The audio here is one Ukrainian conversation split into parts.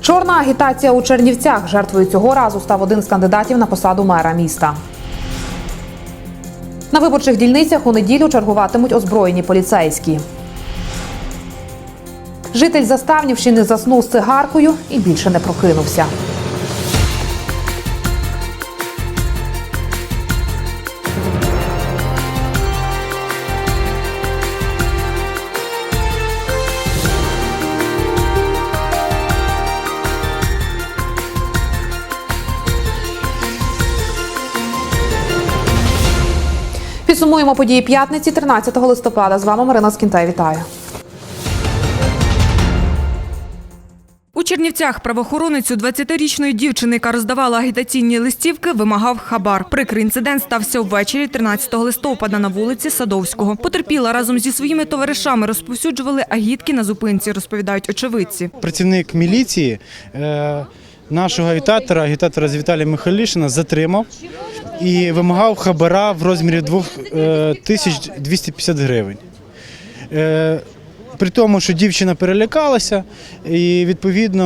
Чорна агітація у Чернівцях. Жертвою цього разу став один з кандидатів на посаду мера міста. На виборчих дільницях у неділю чергуватимуть озброєні поліцейські. Житель Заставнівщини заснув з цигаркою і більше не прокинувся. Підсумуємо події п'ятниці 13 листопада. З вами Марина Скінтай. Вітаю. У Чернівцях правоохоронець у 20-річної дівчини, яка роздавала агітаційні листівки, вимагав хабар. Прикрий інцидент стався ввечері 13 листопада на вулиці Садовського. Потерпіла разом зі своїми товаришами розповсюджували агітки на зупинці, розповідають очевидці. Працівник міліції е, нашого агітатора, агітатора з Віталія Михайлішина, затримав і вимагав хабара в розмірі 2250 гривень. Е, При тому, що дівчина перелякалася і відповідно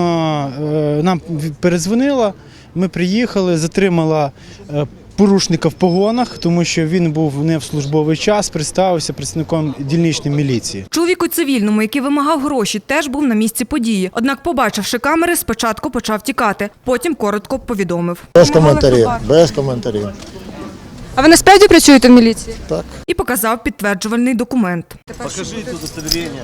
е, нам перезвонила. Ми приїхали, затримала е, порушника в погонах, тому що він був не в службовий час, представився представником дільничної міліції. Чоловік у цивільному, який вимагав гроші, теж був на місці події. Однак, побачивши камери, спочатку почав тікати, потім коротко повідомив. Без коментарів, без коментарів. А ви насправді працюєте в міліції? Так. і показав підтверджувальний документ. Покажіть удостоверення.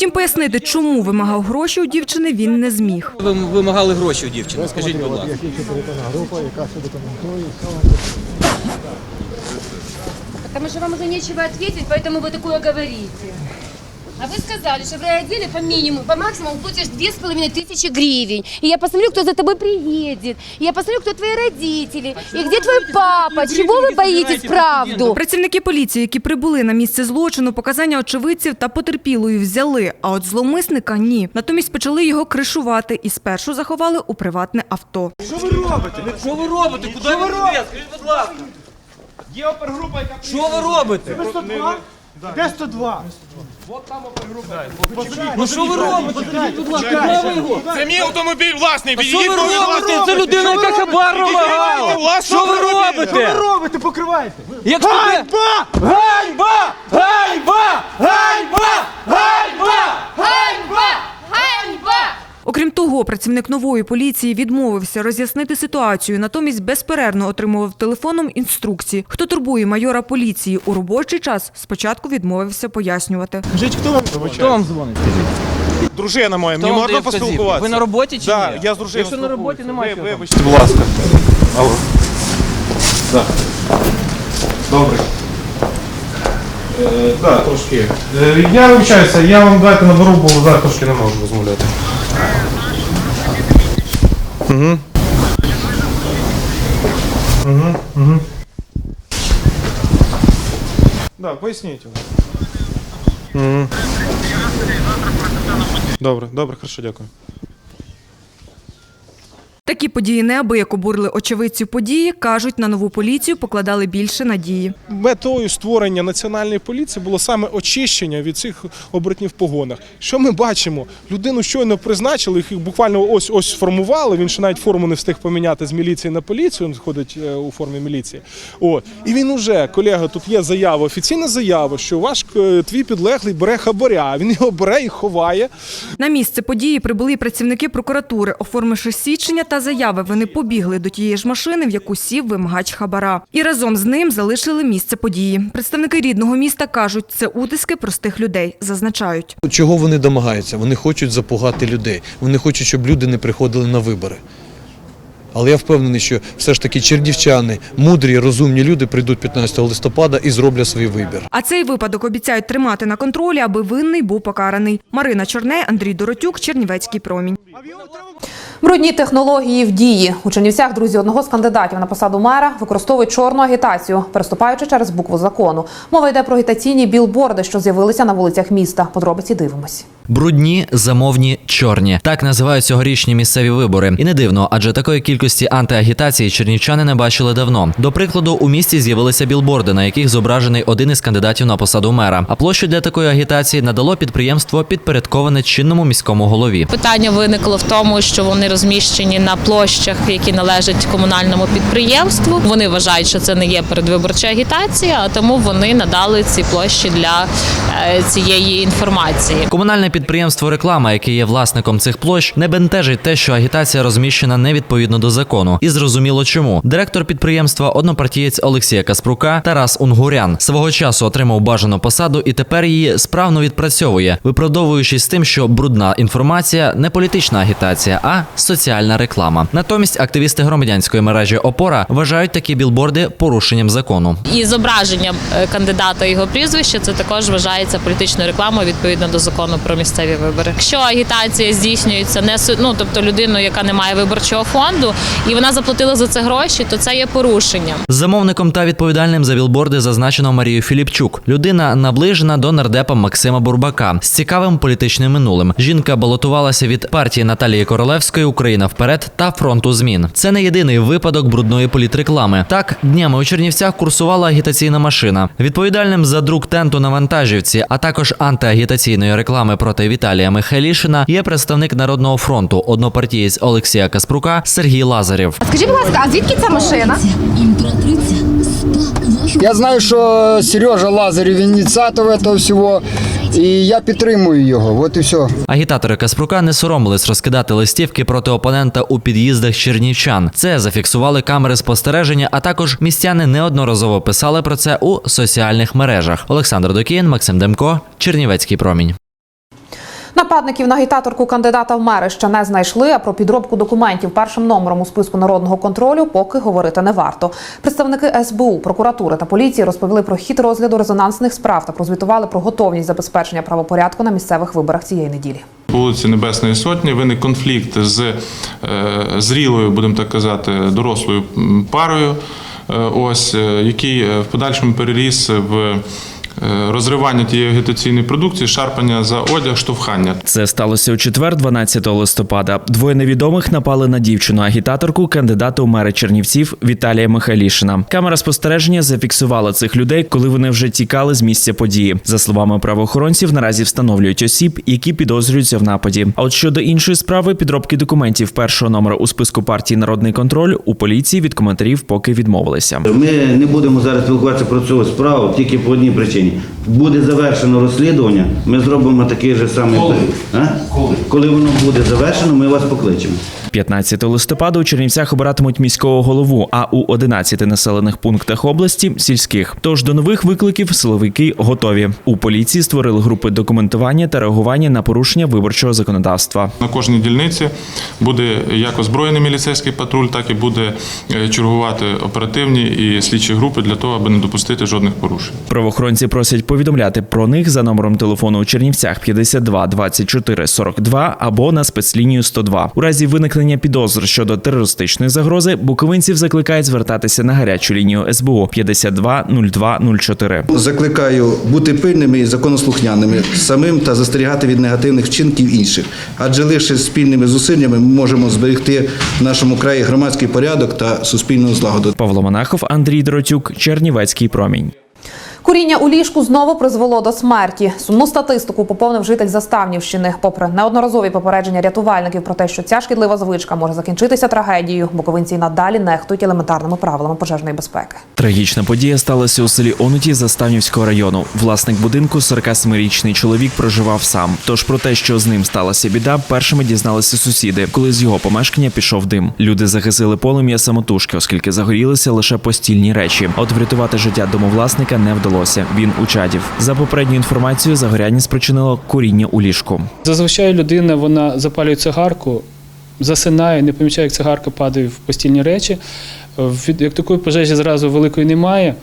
Втім, пояснити, чому вимагав гроші у дівчини, він не зміг. Ви вимагали гроші у дівчини, скажіть, будь ласка. група, яка все документує. Потому что вам уже нечего ответить, поэтому вы такое говорите. А вы сказали, что в райотделе по минимуму, по максимуму платишь две с половиной тысячи гривен. И я посмотрю, кто за тобой приедет. И я посмотрю, кто твои родители. И где твой папа. Чего вы боитесь правду? Працівники поліції, які прибули на місце злочину, показання очевидців та потерпілої взяли, а от зловмисника ні. Натомість почали його кришувати і спершу заховали у приватне авто. Що ви робите? Куди ви йдете? Скажіть, будь ласка. Є опергрупа, яка Що ви робите? 102? де 102? Ну що ви робите? Скажіть, будь ласка, де ви його? Це мій автомобіль власний. Що ви робите? Це людина, яка хабар вимагала. Що ви Що ви робите? робите? Покривайте. Як студе- Ганьба! Ганьба! Ганьба! Ганьба! Ганьба! Ганьба! Ганьба! Окрім того, працівник нової поліції відмовився роз'яснити ситуацію, натомість безперервно отримував телефоном інструкції. Хто турбує майора поліції у робочий час, спочатку відмовився пояснювати. Скажіть, хто вам Хто вам дзвонить? Дружина моя, мені можна поспілкуватися? Ви на роботі чи Да, ні? я з дружиною Якщо на роботі, немає чого. Вибачте, будь ласка. Алло. Да. Добре. Е, да, трошки. Е, я вибачаюся, я вам дайте наберу, бо зараз трошки не можу розмовляти. Угу. Угу, угу. Да, поясніть. Угу. Добре, добре, хорошо, дякую. Такі події неабияк обурили очевидців події, кажуть, на нову поліцію покладали більше надії. Метою створення національної поліції було саме очищення від цих оборотнів в погонах. Що ми бачимо? Людину щойно призначили, їх буквально ось ось сформували. Він ще навіть форму не встиг поміняти з міліції на поліцію. Він ходить е, у формі міліції. От і він уже, колега, тут є заява, офіційна заява, що ваш е, твій підлеглий бере хабаря. Він його бере і ховає. На місце події прибули працівники прокуратури. Оформивши свідчення та заяви, вони побігли до тієї ж машини, в яку сів вимагач хабара. І разом з ним залишили місце події. Представники рідного міста кажуть, це утиски простих людей, зазначають. Чого вони домагаються? Вони хочуть запугати людей. Вони хочуть, щоб люди не приходили на вибори. Але я впевнений, що все ж таки чернівчани, мудрі, розумні люди прийдуть 15 листопада і зроблять свій вибір. А цей випадок обіцяють тримати на контролі, аби винний був покараний. Марина Чорне, Андрій Доротюк, Чернівецький промінь. Брудні технології в дії у Чернівцях друзі одного з кандидатів на посаду мера використовують чорну агітацію, переступаючи через букву закону. Мова йде про агітаційні білборди, що з'явилися на вулицях міста. Подробиці дивимось. Брудні, замовні, чорні. Так називають цьогорічні місцеві вибори. І не дивно, адже такої кількості антиагітації чернівчани не бачили давно. До прикладу, у місті з'явилися білборди, на яких зображений один із кандидатів на посаду мера. А площу для такої агітації надало підприємство, підпорядковане чинному міському голові. Питання виникло в тому, що вони розміщені на площах, які належать комунальному підприємству. Вони вважають, що це не є передвиборча агітація, а тому вони надали ці площі для е, цієї інформації. Комунальне підприємство реклама, яке є власником цих площ, не бентежить те, що агітація розміщена невідповідно до закону. І зрозуміло чому. Директор підприємства, однопартієць Олексія Каспрука Тарас Унгурян свого часу отримав бажану посаду і тепер її справно відпрацьовує, виправдовуючись тим, що брудна інформація не політична агітація, а соціальна реклама. Натомість активісти громадянської мережі Опора вважають такі білборди порушенням закону. І зображення е, кандидата його прізвища це також вважається політичною рекламою відповідно до закону про місцеві вибори. Якщо агітація здійснюється не ну, тобто людиною, яка не має виборчого фонду, і вона заплатила за це гроші, то це є порушенням. Замовником та відповідальним за білборди зазначено Марію Філіпчук. Людина наближена до нардепа Максима Бурбака з цікавим політичним минулим. Жінка балотувалася від партії Наталії Королевської Україна вперед та фронту змін. Це не єдиний випадок брудної політреклами. Так днями у Чернівцях курсувала агітаційна машина. Відповідальним за друк тенту на вантажівці, а також антиагітаційної реклами проти Віталія Михайлішина є представник Народного фронту, однопартієць Олексія Каспрука Сергій Лазарєв. Скажіть, будь ласка, а звідки ця машина? Я знаю, що Сережа Лазарів ініціатор цього всього, і я підтримую його. От і все. Агітатори Каспрука не соромились розкидати листівки проти опонента у під'їздах чернівчан. Це зафіксували камери спостереження, а також містяни неодноразово писали про це у соціальних мережах. Олександр Докіїн, Максим Демко, Чернівецький промінь. Нападників на агітаторку кандидата в мери ще не знайшли. А про підробку документів першим номером у списку народного контролю поки говорити не варто. Представники СБУ, прокуратури та поліції розповіли про хід розгляду резонансних справ та прозвітували про готовність забезпечення правопорядку на місцевих виборах цієї неділі. Вулиці Небесної Сотні виник конфлікт з е, зрілою, будемо так казати, дорослою парою, е, ось, е, який е, в подальшому переріс в розривання тієї агітаційної продукції, шарпання за одяг, штовхання. Це сталося у четвер, 12 листопада. Двоє невідомих напали на дівчину агітаторку кандидата у мери Чернівців Віталія Михайлішина. Камера спостереження зафіксувала цих людей, коли вони вже тікали з місця події. За словами правоохоронців, наразі встановлюють осіб, які підозрюються в нападі. А от щодо іншої справи, підробки документів першого номера у списку партії Народний контроль у поліції від коментарів поки відмовилися. Ми не будемо зараз спілкуватися про цю справу тільки по одній причині. Буде завершено розслідування, ми зробимо такий же самий. А? Коли воно буде завершено, ми вас покличемо. 15 листопада у Чернівцях обиратимуть міського голову, а у 11 населених пунктах області сільських. Тож до нових викликів силовики готові. У поліції створили групи документування та реагування на порушення виборчого законодавства. На кожній дільниці буде як озброєний міліцейський патруль, так і буде е, чергувати оперативні і слідчі групи для того, аби не допустити жодних порушень. Правоохоронці просять повідомляти про них за номером телефону у Чернівцях 52 24 42 або на спецлінію 102. У разі виникнення підозр щодо терористичної загрози буковинців закликають звертатися на гарячу лінію СБУ 52 02 04. Закликаю бути пильними і законослухняними самим та застерігати від негативних вчинків інших. Адже лише спільними зусиллями ми можемо зберегти в нашому краї громадський порядок та суспільну злагоду. Павло Монахов, Андрій Доротюк, Чернівецький промінь. Куріння у ліжку знову призвело до смерті. Сумну статистику поповнив житель Заставнівщини. Попри неодноразові попередження рятувальників про те, що ця шкідлива звичка може закінчитися трагедією, буковинці надалі нехтують елементарними правилами пожежної безпеки. Трагічна подія сталася у селі Онуті Заставнівського району. Власник будинку, 47-річний чоловік, проживав сам. Тож про те, що з ним сталася біда, першими дізналися сусіди, коли з його помешкання пішов дим. Люди загасили полум'я самотужки, оскільки загорілися лише постільні речі. От врятувати життя домовласника не вдалося. Він у чадів. За попередньою інформацією, загоряння спричинило куріння у ліжку. Зазвичай людина вона запалює цигарку, засинає, не помічає, як цигарка падає в постільні речі. Від- Як такої пожежі зразу великої немає.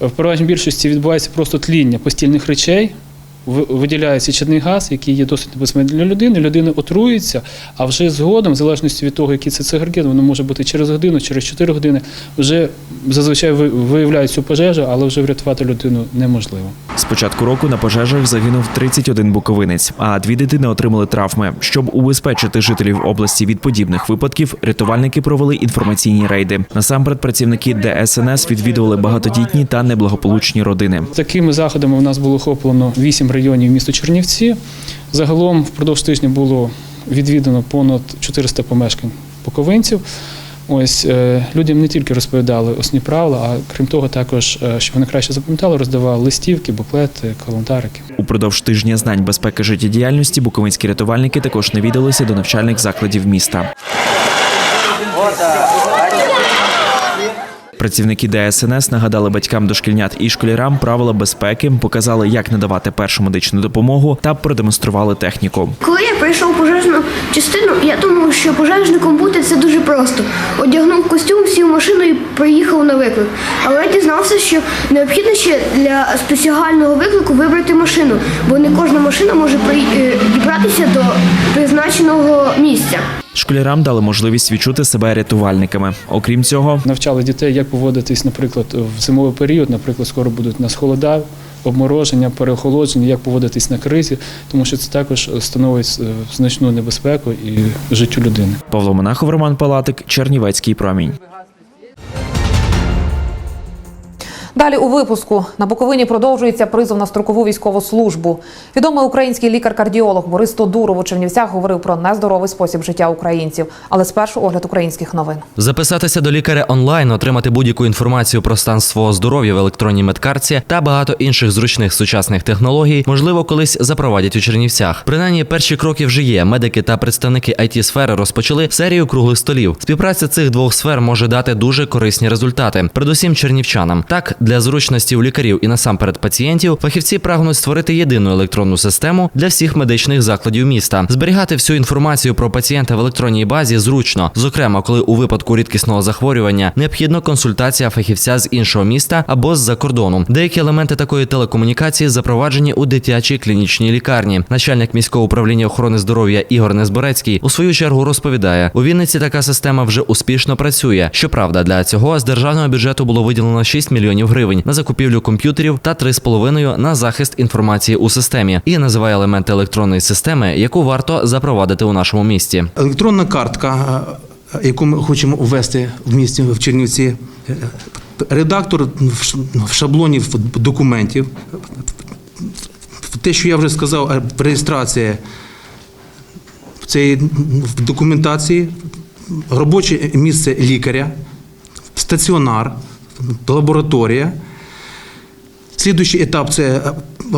В переважній більшості відбувається просто тління постільних речей, ви- виділяється чадний газ, який є досить небезпечним для людини. Людина отруюється, а вже згодом, в залежності від того, який це цигарген, воно може бути через годину, через 4 години. Вже зазвичай ви- виявляють цю пожежу, але вже врятувати людину неможливо. З початку року на пожежах загинув 31 буковинець, а дві дитини отримали травми. Щоб убезпечити жителів області від подібних випадків, рятувальники провели інформаційні рейди. Насамперед, працівники ДСНС відвідували багатодітні та неблагополучні родини. Такими заходами у нас було охоплено 8 районів міста Чернівці. Загалом впродовж тижня було відвідано понад 400 помешкань буковинців. Ось е, людям не тільки розповідали основні правила, а крім того, також, е, щоб вони краще запам'ятали, роздавали листівки, буклети, календарики. Упродовж тижня знань безпеки життєдіяльності буковинські рятувальники також навідалися до навчальних закладів міста. Працівники ДСНС нагадали батькам дошкільнят і школярам правила безпеки, показали, як надавати першу медичну допомогу та продемонстрували техніку. Коли я прийшов пожежну частину, я думав, що пожежником бути це дуже просто. Одягнув костюм, сів в машину і приїхав на виклик. Але я дізнався, що необхідно ще для спеціального виклику вибрати машину, бо не кожна машина може е, дібратися до призначеного місця. Школярам дали можливість відчути себе рятувальниками. Окрім цього, Навчали дітей, як поводитись, наприклад, в зимовий період, наприклад, скоро будуть нас холода, обмороження, переохолодження, як поводитись на кризі, тому що це також становить е, значну небезпеку і життю людини. Павло Монахов, Роман Палатик, Чернівецький промінь. Далі у випуску на Буковині продовжується призов на строкову військову службу. Відомий український лікар-кардіолог Борис Тодуров у Чернівцях говорив про нездоровий спосіб життя українців. Але спершу огляд українських новин. Записатися до лікаря онлайн, отримати будь-яку інформацію про стан свого здоров'я в електронній медкарті та багато інших зручних сучасних технологій, можливо, колись запровадять у Чернівцях. Принаймні, перші кроки вже є. Медики та представники it сфери розпочали серію круглих столів. Співпраця цих двох сфер може дати дуже корисні результати, передусім чернівчанам. Так, для зручності у лікарів і насамперед пацієнтів, фахівці прагнуть створити єдину електронну систему для всіх медичних закладів міста, зберігати всю інформацію про пацієнта в електронній базі зручно, зокрема, коли у випадку рідкісного захворювання необхідна консультація фахівця з іншого міста або з-за кордону. Деякі елементи такої телекомунікації запроваджені у дитячій клінічній лікарні. Начальник міського управління охорони здоров'я Ігор Незборецький у свою чергу розповідає: у Вінниці така система вже успішно працює. Щоправда, для цього з державного бюджету було виділено 6 мільйонів гривень на закупівлю комп'ютерів та 3,5 на захист інформації у системі і називає елементи електронної системи, яку варто запровадити у нашому місті. Електронна картка, е, яку ми хочемо ввести в місті в Чернівці, е, редактор в ш- в шаблоні документів. Те, що я вже сказав, е, реєстрація в документації, робоче місце лікаря, стаціонар, лабораторія. Слідуючий етап це е,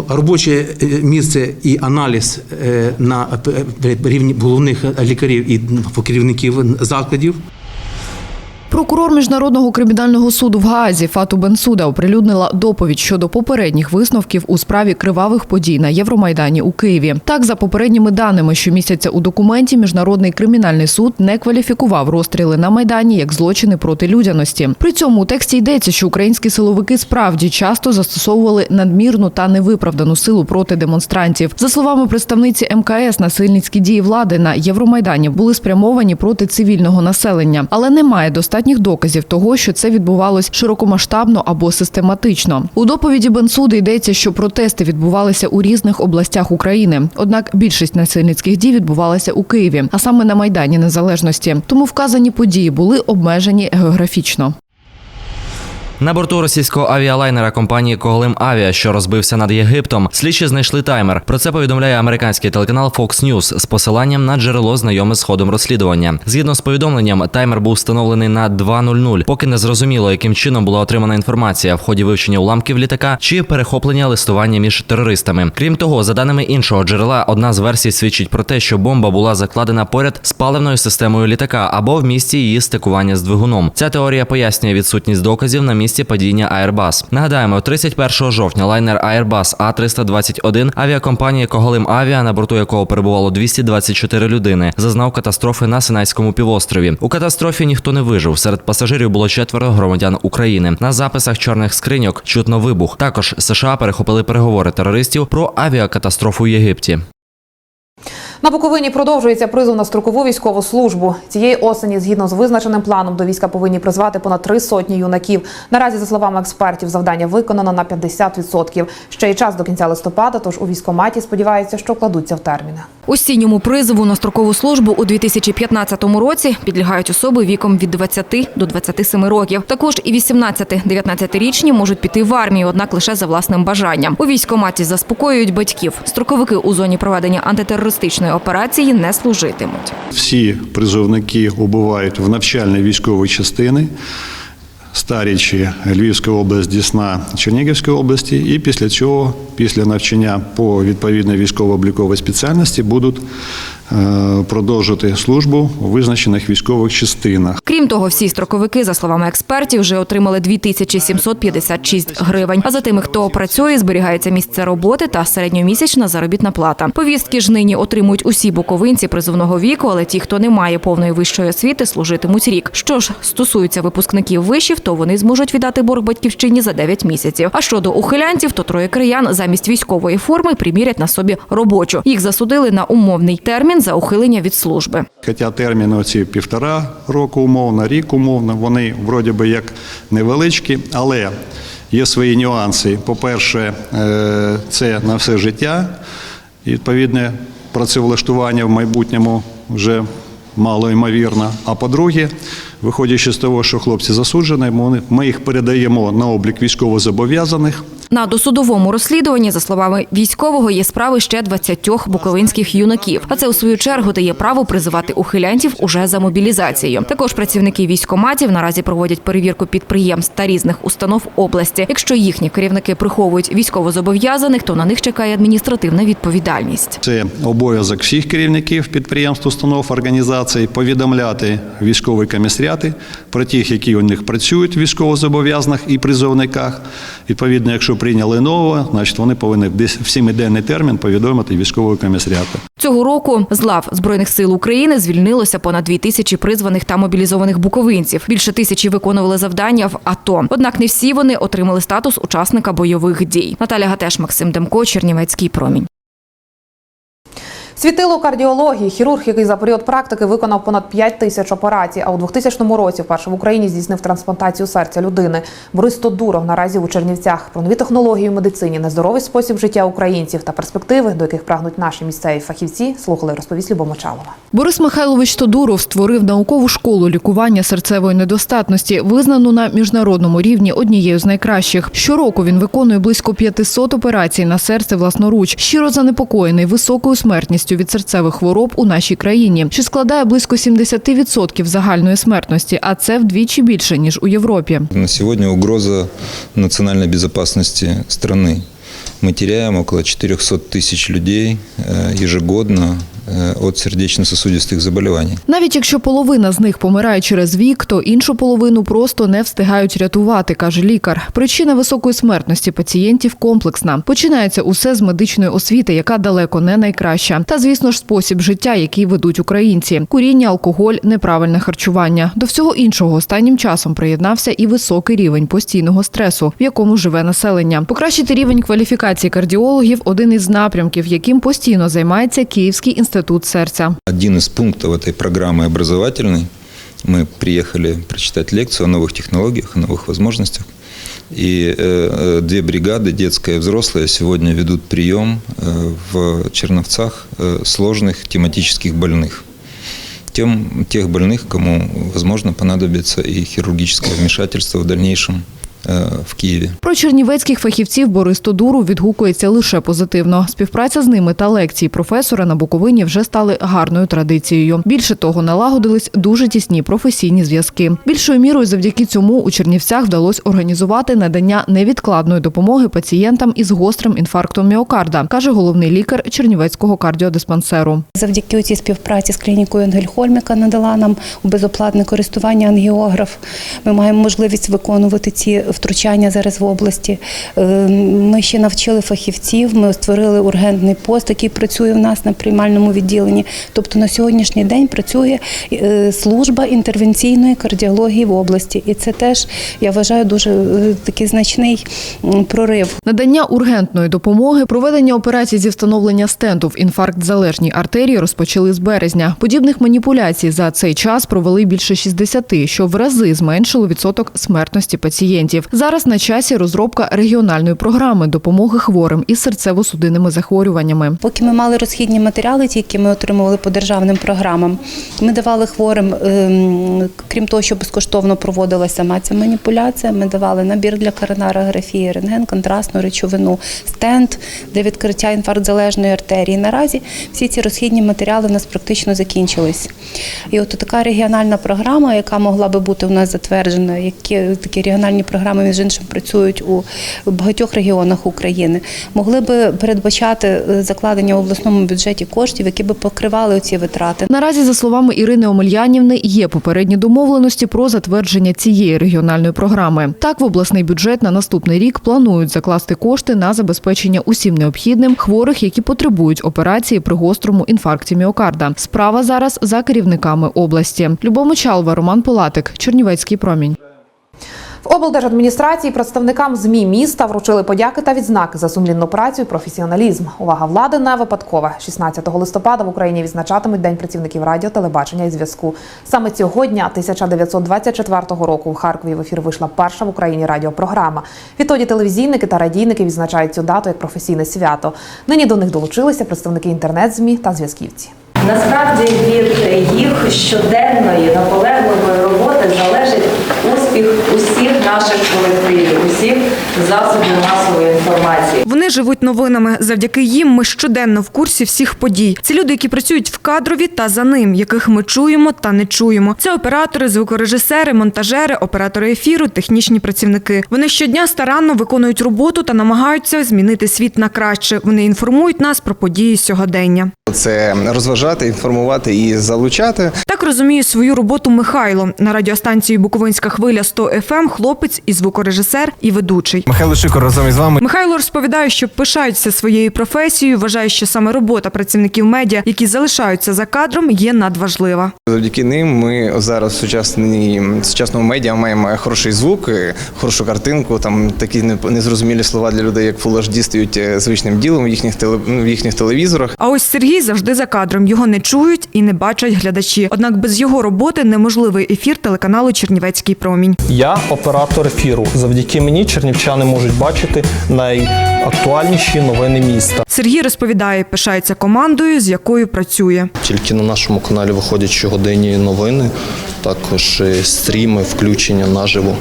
робоче е, місце і аналіз е, на рівні головних лікарів і керівників закладів. Прокурор міжнародного кримінального суду в Гаазі Фату Бенсуда оприлюднила доповідь щодо попередніх висновків у справі кривавих подій на Євромайдані у Києві. Так, за попередніми даними, що містяться у документі, міжнародний кримінальний суд не кваліфікував розстріли на майдані як злочини проти людяності. При цьому у тексті йдеться, що українські силовики справді часто застосовували надмірну та невиправдану силу проти демонстрантів. За словами представниці МКС, насильницькі дії влади на Євромайдані були спрямовані проти цивільного населення, але немає достатніх доказів того, що це відбувалось широкомасштабно або систематично. У доповіді Бенсуди йдеться, що протести відбувалися у різних областях України. Однак більшість насильницьких дій відбувалася у Києві, а саме на майдані Незалежності. Тому вказані події були обмежені географічно. На борту російського авіалайнера компанії Коглим Авіа, що розбився над Єгиптом, слідчі знайшли таймер. Про це повідомляє американський телеканал Fox News з посиланням на джерело знайоме з ходом розслідування. Згідно з повідомленням, таймер був встановлений на 2.00, поки не зрозуміло, яким чином була отримана інформація в ході вивчення уламків літака чи перехоплення листування між терористами. Крім того, за даними іншого джерела, одна з версій свідчить про те, що бомба була закладена поряд з паливною системою літака або в місці її стикування з двигуном. Ця теорія пояснює відсутність доказів на місці місці падіння Airbus. Нагадаємо, 31 жовтня лайнер Airbus А321 авіакомпанії Коголим Авіа, на борту якого перебувало 224 людини, зазнав катастрофи на Синайському півострові. У катастрофі ніхто не вижив. Серед пасажирів було четверо громадян України. На записах чорних скриньок чутно вибух. Також США перехопили переговори терористів про авіакатастрофу в Єгипті. На Буковині продовжується призов на строкову військову службу. Цієї осені, згідно з визначеним планом, до війська повинні призвати понад три сотні юнаків. Наразі, за словами експертів, завдання виконано на 50%. Ще й час до кінця листопада, тож у військкоматі сподіваються, що вкладуться в терміни. Осінньому призову на строкову службу у 2015 році підлягають особи віком від 20 до 27 років. Також і 18-19-річні можуть піти в армію, однак лише за власним бажанням. У військкоматі заспокоюють батьків. Строковики у зоні проведення антитерористичної операції не служитимуть. Всі призовники убувають в навчальні військові частини. Старічі Львівська область, Дісна, Чернігівської області, і після цього, після навчання по відповідній військово-обліковій спеціальності, будуть е, продовжувати службу у визначених військових частинах. Крім того, всі строковики, за словами експертів, вже отримали 2756 гривень. А за тими, хто працює, зберігається місце роботи та середньомісячна заробітна плата. Повістки ж нині отримують усі буковинці призовного віку, але ті, хто не має повної вищої освіти, служитимуть рік. Що ж стосується випускників вишів, то вони зможуть віддати борг батьківщині за 9 місяців. А щодо ухилянців, то троє криян замість військової форми примірять на собі робочу. Їх засудили на умовний термін за ухилення від служби. Хоча терміни оці півтора року умовно, рік умовно, вони вроді би як невеличкі, але є свої нюанси. По-перше, е, це на все життя. Відповідне працевлаштування в майбутньому вже мало ймовірно. А по-друге, виходячи з того, що хлопці засуджені, ми їх передаємо на облік військовозобов'язаних. На досудовому розслідуванні, за словами військового, є справи ще 20 буковинських юнаків. А це у свою чергу дає право призивати ухилянтів уже за мобілізацією. Також працівники військоматів наразі проводять перевірку підприємств та різних установ області. Якщо їхні керівники приховують військовозобов'язаних, то на них чекає адміністративна відповідальність. Це обов'язок всіх керівників підприємств, установ, організацій повідомляти військові комісаріати про тих, які у них працюють військовозобов'язаних і призовниках. Відповідно, якщо прийняли нового, значить вони повинні десь- в сімиденний термін повідомити військового комісаріату. Цього року з лав збройних сил України звільнилося понад дві тисячі призваних та мобілізованих буковинців. Більше тисячі виконували завдання в АТО. Однак не всі вони отримали статус учасника бойових дій. Наталя Гатеш, Максим Демко, Чернівецький промінь. Світило кардіології, хірург, який за період практики виконав понад 5 тисяч операцій, а у 2000 році вперше в Україні здійснив трансплантацію серця людини. Борис Тодуров наразі у Чернівцях про нові технології в медицині, нездоровий спосіб життя українців та перспективи, до яких прагнуть наші місцеві фахівці, слухали розповість Любома Чалова. Борис Михайлович Тодуров створив наукову школу лікування серцевої недостатності, визнану на міжнародному рівні однією з найкращих. Щороку він виконує близько 500 операцій на серце власноруч. Щиро занепокоєний високою смертністю від серцевих хвороб у нашій країні, що складає близько 70% загальної смертності, а це вдвічі більше ніж у Європі. На сьогодні угроза національної безопасности страны. Мы теряем около 400 тысяч людей э, ежегодно э, от сердечно-сосудистых заболеваний. Навіть якщо половина з них помирає через вік, то іншу половину просто не встигають рятувати, каже лікар. Причина високої смертності пацієнтів комплексна. Починається усе з медичної освіти, яка далеко не найкраща. Та, звісно ж, спосіб життя, який ведуть українці: куріння, алкоголь, неправильне харчування. До всього іншого останнім часом приєднався і високий рівень постійного стресу, в якому живе населення. Покращити рівень кваліфікації кардіологів один із напрямків, яким постійно займається Київський інститут серця. Один из пунктов этой программы образовательной, мы приехали прочитать лекцию о новых технологиях, о новых возможностях. И э, э, две бригады, детская и взрослая, сегодня ведут прием э, в Черновцах э, сложных тематических больных. Тем, тех больных, кому, возможно, понадобится и хирургическое вмешательство в дальнейшем э, в Киеве. Про чернівецьких фахівців Борис Тодуру відгукується лише позитивно. Співпраця з ними та лекції професора на Буковині вже стали гарною традицією. Більше того, налагодились дуже тісні професійні зв'язки. Більшою мірою завдяки цьому у Чернівцях вдалося організувати надання невідкладної допомоги пацієнтам із гострим інфарктом міокарда, каже головний лікар Чернівецького кардіодиспансеру. Завдяки цій співпраці з клінікою Енгельхольміка надала нам у безоплатне користування ангіограф. Ми маємо можливість виконувати ці втручання зараз в області. Е, Ми ще навчили фахівців. Ми створили ургентний пост, який працює в нас на приймальному відділенні. Тобто на сьогоднішній день працює е, служба інтервенційної кардіології в області, і це теж я вважаю дуже е, такий значний прорив. Надання ургентної допомоги, проведення операцій зі встановлення стенту в інфаркт-залежній артерії розпочали з березня. Подібних маніпуляцій за цей час провели більше 60, що в рази зменшило відсоток смертності пацієнтів. Зараз на часі розробка регіональної програми допомоги хворим із серцево-судинними захворюваннями. Поки ми мали розхідні матеріали, ті, які ми отримували по державним програмам, ми давали хворим, ем, крім того, що безкоштовно проводилася сама ця маніпуляція, ми давали набір для коронарографії, рентген, контрастну речовину, стенд для відкриття інфаркт-залежної артерії. Наразі всі ці розхідні матеріали в нас практично закінчились. І от така регіональна програма, яка могла би бути у нас затверджена, які такі регіональні програми між іншим працюють у багатьох регіонах України, могли би передбачати е, закладення в обласному бюджеті коштів, які би покривали ці витрати. Наразі, за словами Ірини Омельянівни, є попередні домовленості про затвердження цієї регіональної програми. Так, в обласний бюджет на наступний рік планують закласти кошти на забезпечення усім необхідним хворих, які потребують операції при гострому інфаркті міокарда. Справа зараз за керівниками області. Любому Чалва, Роман Полатик, Чернівецький промінь. В облдержадміністрації представникам ЗМІ міста вручили подяки та відзнаки за сумлінну працю і професіоналізм. Увага влади не випадкова. 16 листопада в Україні відзначатимуть День працівників радіо, телебачення і зв'язку. Саме цього дня 1924 року в Харкові в ефір вийшла перша в Україні радіопрограма. Відтоді телевізійники та радійники відзначають цю дату як професійне свято. Нині до них долучилися представники інтернет-змі та зв'язківці. Насправді від їх щоденної наполегливої роботи залежить засобів масової інформації. Вони живуть новинами. Завдяки їм ми щоденно в курсі всіх подій. Це люди, які працюють в кадрові та за ним, яких ми чуємо та не чуємо. Це оператори, звукорежисери, монтажери, оператори ефіру, технічні працівники. Вони щодня старанно виконують роботу та намагаються змінити світ на краще. Вони інформують нас про події сьогодення. Це розважати, інформувати і залучати. Так розуміє свою роботу Михайло на радіостанції Буковинська хвиля 100 FM хлопець і звукорежисер і ведучий. Михайло Шикор разом із вами. Михайло розповідає, що пишається своєю професією. Вважає, що саме робота працівників медіа, які залишаються за кадром, є надважлива. Завдяки ним ми зараз в сучасній сучасному медіа маємо хороший звук, е, хорошу картинку. Там такі незрозумілі слова для людей, як Full HD, стають е, звичним ділом в їхніх теле ну, в їхніх телевізорах. А ось Сергій завжди за кадром. Його не чують і не бачать глядачі. Однак без його роботи неможливий ефір телеканалу Чернівецький промінь. Я оператор ефіру. Завдяки мені чернівчани можуть бачити найактуальніші новини міста. Сергій розповідає, пишається командою, з якою працює. Тільки на нашому каналі виходять щогодинні новини, також стріми, включення наживо.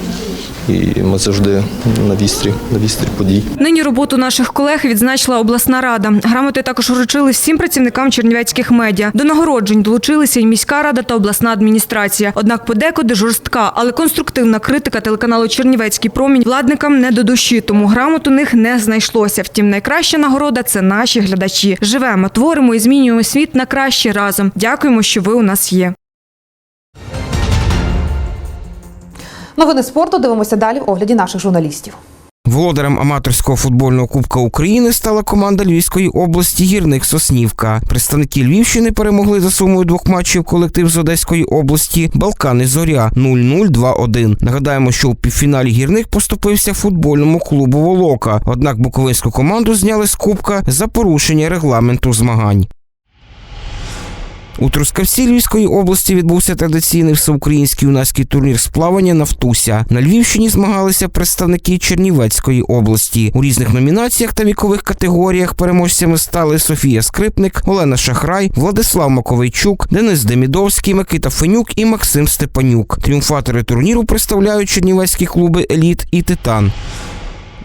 І ми завжди на вістрі, на вістрі подій. Нині роботу наших колег відзначила обласна рада. Грамоти також вручили всім працівникам чернівецьких медіа. До нагороджень долучилися і міська рада та обласна адміністрація. Однак подекуди жорстка, але конструктивна критика телеканалу Чернівецький промінь владникам не до душі, тому грамот у них не знайшлося. Втім, найкраща нагорода це наші глядачі. Живемо, творимо і змінюємо світ на краще разом. Дякуємо, що ви у нас є. Новини спорту дивимося далі в огляді наших журналістів. Володарем аматорського футбольного кубка України стала команда Львівської області Гірник Соснівка. Представники Львівщини перемогли за сумою двох матчів колектив з Одеської області Балкани Зоря 0-0-2-1. Нагадаємо, що у півфіналі гірник поступився футбольному клубу Волока. Однак буковинську команду зняли з кубка за порушення регламенту змагань. У Трускавці Львівської області відбувся традиційний всеукраїнський юнацький турнір з плавання Нафтуся. На Львівщині змагалися представники Чернівецької області. У різних номінаціях та вікових категоріях переможцями стали Софія Скрипник, Олена Шахрай, Владислав Маковейчук, Денис Демідовський, Микита Фенюк і Максим Степанюк. Тріумфатори турніру представляють чернівецькі клуби Еліт і Титан.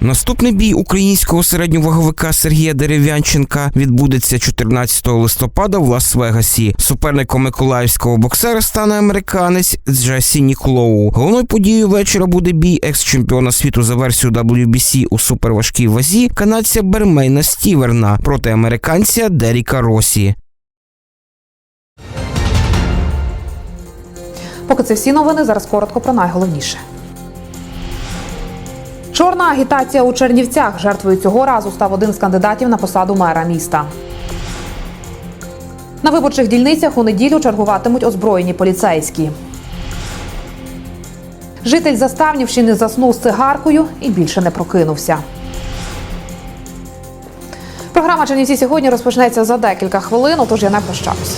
Наступний бій українського середньоваговика Сергія Дерев'янченка відбудеться 14 листопада в Лас-Вегасі. Суперником миколаївського боксера стане американець Джасі Ніклоу. Головною подією вечора буде бій екс-чемпіона світу за версію WBC у суперважкій вазі канадця Бермейна Стіверна проти американця Деріка Росі. Поки це всі новини, зараз коротко про найголовніше. Чорна агітація у Чернівцях. Жертвою цього разу став один з кандидатів на посаду мера міста. На виборчих дільницях у неділю чергуватимуть озброєні поліцейські. Житель Заставнівщини заснув з цигаркою і більше не прокинувся. Програма Чернівці сьогодні розпочнеться за декілька хвилин, отож я не прощаюсь.